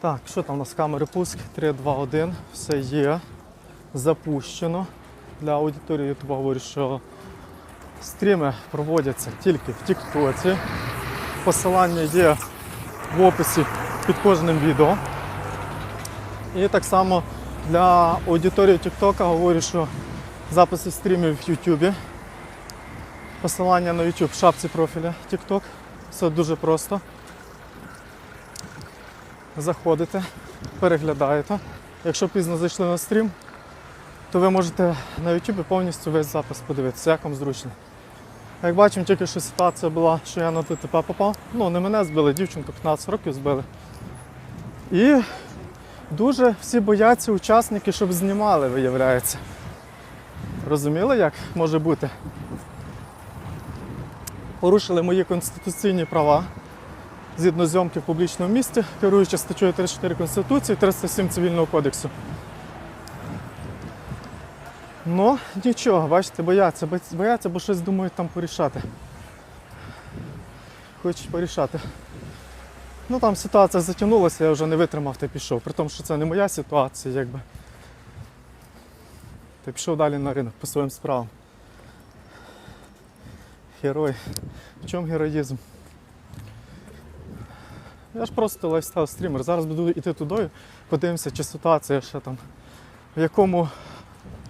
Так, що там у нас камери пуск? 3, 2, 1. Все є. Запущено. Для аудиторії YouTube говорю, що стріми проводяться тільки в Тіктоці. Посилання є в описі під кожним відео. І так само для аудиторії TikTok говорю, що записи стрімів в YouTube. Посилання на YouTube в шапці профіля TikTok. Все дуже просто. Заходите, переглядаєте. Якщо пізно зайшли на стрім, то ви можете на YouTube повністю весь запис подивитися, як вам зручно. Як бачимо, тільки що ситуація була, що я на ДТП попав. Ну, не мене збили, дівчинку 15 років збили. І дуже всі бояться учасники, щоб знімали, виявляється. Розуміли, як може бути? Порушили мої конституційні права згідно зйомки в публічному місті, керуючи статтею 34 Конституції, 307 Цивільного кодексу. Ну, нічого, бачите, бояться, бояться, бо щось думають там порішати. Хочуть порішати. Ну там ситуація затягнулася, я вже не витримав та пішов. При тому, що це не моя ситуація, якби. Та пішов далі на ринок по своїм справам. Герой. В чому героїзм? Я ж просто лайфстайл стрімер. Зараз буду йти туди, подивимося, чи ситуація ще там. В якому,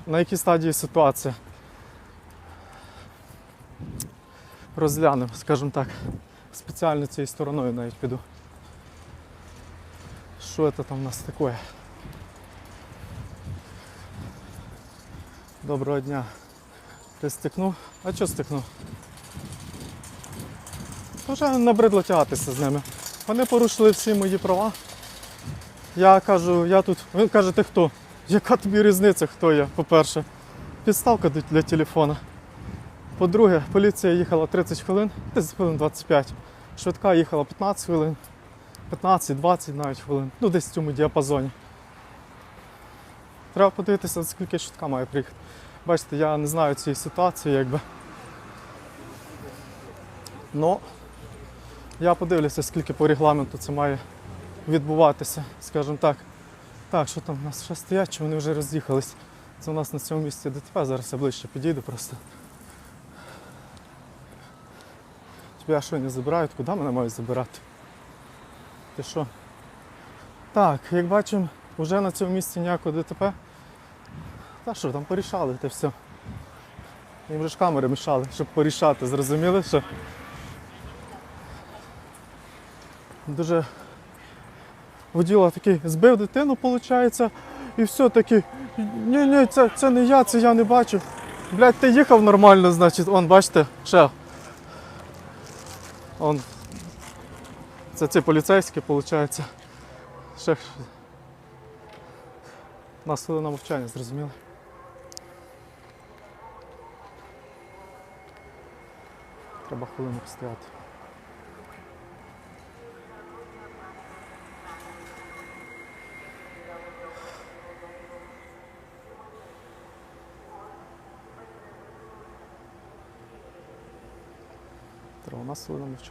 на якій стадії ситуація. Розглянемо, скажімо так. Спеціально цією стороною навіть піду. Що це там у нас таке? Доброго дня. Ти стикнув? А чого стикнув? Вже набридло тягатися з ними. Вони порушили всі мої права. Я кажу, я тут. Він каже, ти хто? Яка тобі різниця, хто я, по-перше? Підставка для- телефона. По-друге, поліція їхала 30 хвилин, десь хвилин 25. Швидка їхала 15 хвилин, 15-20 навіть хвилин. Ну, десь в цьому діапазоні. Треба подивитися, скільки швидка має приїхати. Бачите, я не знаю цієї ситуації, якби. Ну, я подивлюся, скільки по регламенту це має відбуватися, скажімо так. Так, що там у нас ще стоять, чи вони вже роз'їхались? Це у нас на цьому місці ДТП, зараз я ближче підійду просто. Тебе що не забирають, куди мене мають забирати? Ти що? Так, як бачимо, вже на цьому місці ніякого ДТП. Та що, там порішали, те все. Їм вже ж камери мішали, щоб порішати, зрозуміли, що дуже воділа такий збив дитину, виходить, і все таки. Ні, ні, це, це не я, це я не бачив. Блядь, ти їхав нормально, значить, он, бачите, ще. Он. Це ці поліцейські, виходить. Ще. Нас хвилина мовчання, зрозуміло. Треба хвилину постояти. Треба у нас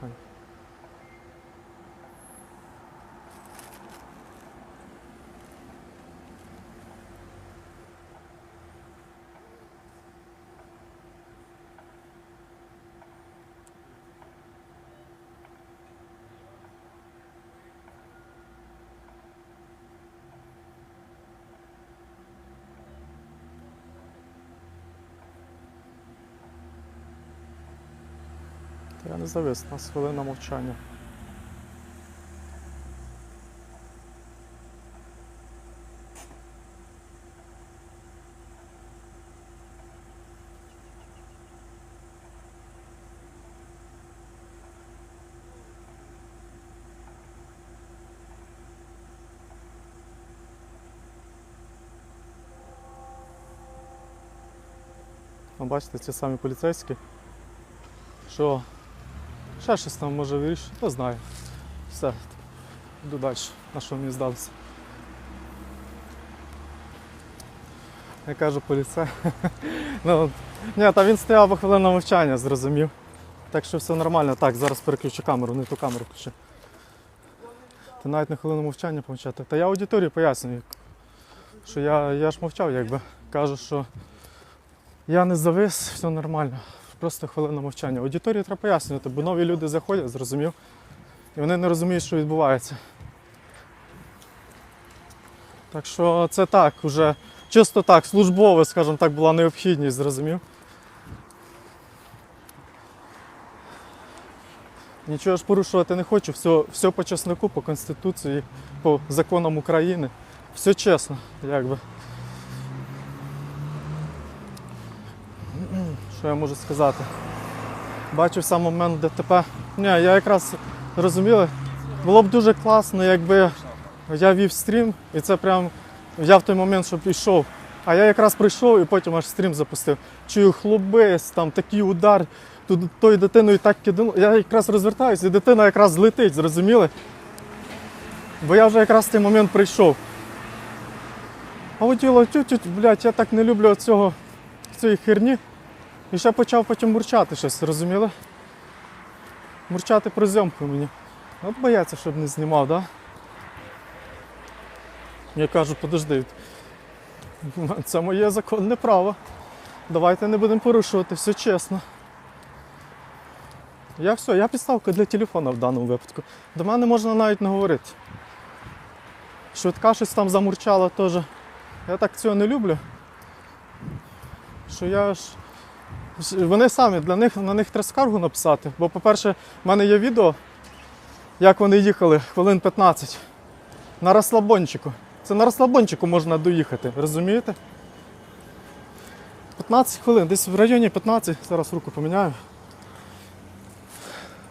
Я не завис, у нас хвилина мовчання. Ну, бачите, ці самі поліцейські, що ще щось там може вирішити, хто знає. Все, йду далі, на що мені здалося. Я кажу поліцей. ну, ні, та він стояв хвилину мовчання, зрозумів. Так що все нормально. Так, зараз переключу камеру, не ту камеру включу. помовчати, навіть на хвилину мовчання помовчати. Та я аудиторії пояснюю, що я, я ж мовчав, якби. Кажу, що я не завис, все нормально. Просто хвилина мовчання. Аудиторії треба пояснювати, бо нові люди заходять, зрозумів, і вони не розуміють, що відбувається. Так що це так, уже чисто так, службово, скажімо так, була необхідність, зрозумів. Нічого ж порушувати не хочу, все, все по чесноку, по Конституції, по законам України. Все чесно, якби. Що я можу сказати? Бачив сам момент ДТП. Ні, я якраз розуміли, було б дуже класно, якби я вів стрім, і це прям я в той момент, щоб йшов. А я якраз прийшов і потім аж стрім запустив. Чую хлобис, там такий удар, тут тою дитиною так кидало. Я якраз розвертаюся, і дитина якраз злетить, зрозуміли? Бо я вже якраз в той момент прийшов. А от діло, тю-тю, блядь, я так не люблю цього, цієї херні. І ще почав потім мурчати щось, розуміли? Мурчати про зйомку мені. От бояться, щоб не знімав, так? Да? Я кажу, подожди, це моє законне право. Давайте не будемо порушувати, все чесно. Я все, я підставка для телефона в даному випадку. До мене можна навіть не говорити. Швидка щось там замурчала теж. Я так цього не люблю. Що я ж. Вони самі, для них, на них треба скаргу написати. Бо, по-перше, в мене є відео, як вони їхали хвилин 15 на розслабончику. Це на розслабончику можна доїхати, розумієте? 15 хвилин, десь в районі 15, зараз руку поміняю.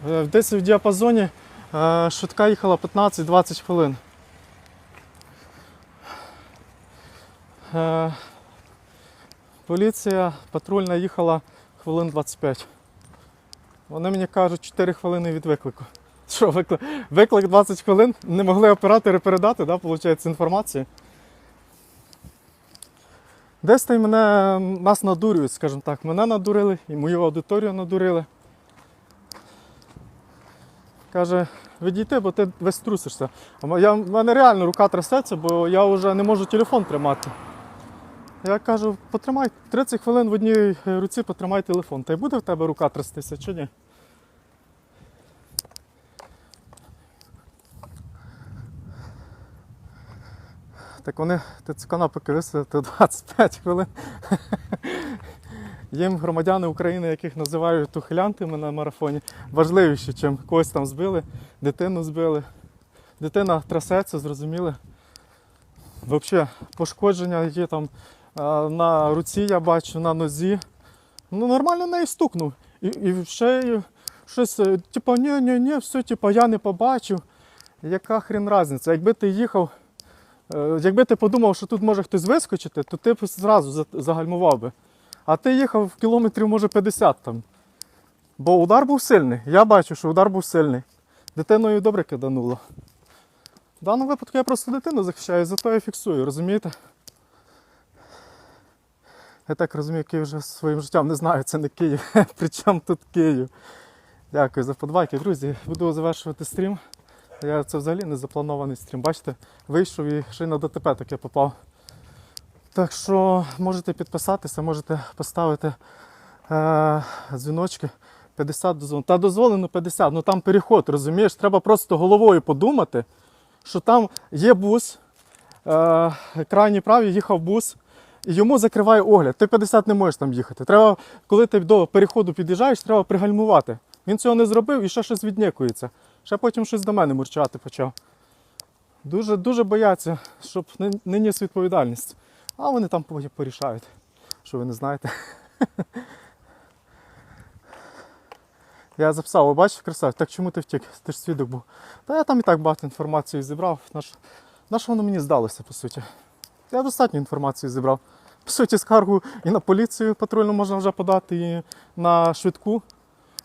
Е, Десь в діапазоні е, швидка їхала 15-20 хвилин. Поліція патрульна їхала хвилин 25. Вони мені кажуть 4 хвилини від виклику. Що, виклик, виклик 20 хвилин? Не могли оператори передати, да, виходить, інформацію? Десь та й мене нас надурюють, скажімо так. Мене надурили і мою аудиторію надурили. Каже, відійти, бо ти весь трусишся. А в мене реально рука трясеться, бо я вже не можу телефон тримати. Я кажу, потримай 30 хвилин в одній е, руці потримай телефон. Та й буде в тебе рука трястися чи ні? Так вони ТЦК висадити 25 хвилин. Їм громадяни України, яких називають ухилянтами на марафоні, важливіші, ніж когось там збили, дитину збили. Дитина трясеться, зрозуміли. Взагалі, пошкодження є там на руці, я бачу, на нозі. Ну, нормально неї стукнув. І, і шею щось, е, типу, ні, ні, ні, все, типу, я не побачив. Яка хрен різниця? Якби ти їхав, е, якби ти подумав, що тут може хтось вискочити, то ти б зразу загальмував би. А ти їхав в кілометрів, може, 50 там. Бо удар був сильний. Я бачу, що удар був сильний. Дитиною добре кидануло. В даному випадку я просто дитину захищаю, зато я фіксую, розумієте? Я так розумію, Київ вже своїм життям не знаю, це не Київ. Причому тут Київ. Дякую за подбайки. Друзі, буду завершувати стрім. Я це взагалі не запланований стрім. Бачите, вийшов і ще й на ДТП таке попав. Так що можете підписатися, можете поставити е, дзвіночки 50 дозволено. Та дозволено 50, ну там переход, розумієш? Треба просто головою подумати, що там є бус, е, крайній правий їхав бус, і йому закриває огляд. Ти 50 не можеш там їхати. Треба, коли ти до переходу під'їжджаєш, треба пригальмувати. Він цього не зробив і ще щось віднікується. Ще потім щось до мене мурчати почав. Дуже, дуже бояться, щоб не, ніс відповідальність. А вони там порішають, що ви не знаєте. Я записав, о, бачиш, красавець, так чому ти втік? Ти ж свідок був. Та я там і так багато інформації зібрав. На що воно мені здалося, по суті? Я достатньо інформації зібрав. По суті, скаргу і на поліцію патрульну можна вже подати, і на швидку.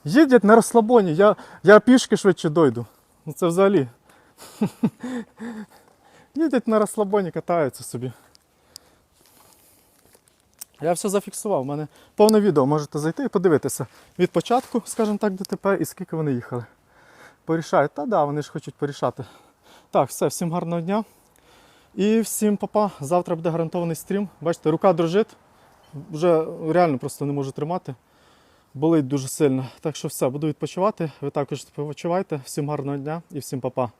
Їдять на розслабоні, я, я пішки швидше дойду. Ну це взагалі. Їдять на розслабоні, катаються собі. Я все зафіксував. У мене повне відео можете зайти і подивитися від початку, скажімо так, ДТП і скільки вони їхали. Порішають. Та да, вони ж хочуть порішати. Так, все, всім гарного дня. І всім папа. Завтра буде гарантований стрім. Бачите, рука дрожить. Вже реально просто не можу тримати. Болить дуже сильно. Так що все, буду відпочивати. Ви також відпочивайте. Всім гарного дня і всім папа.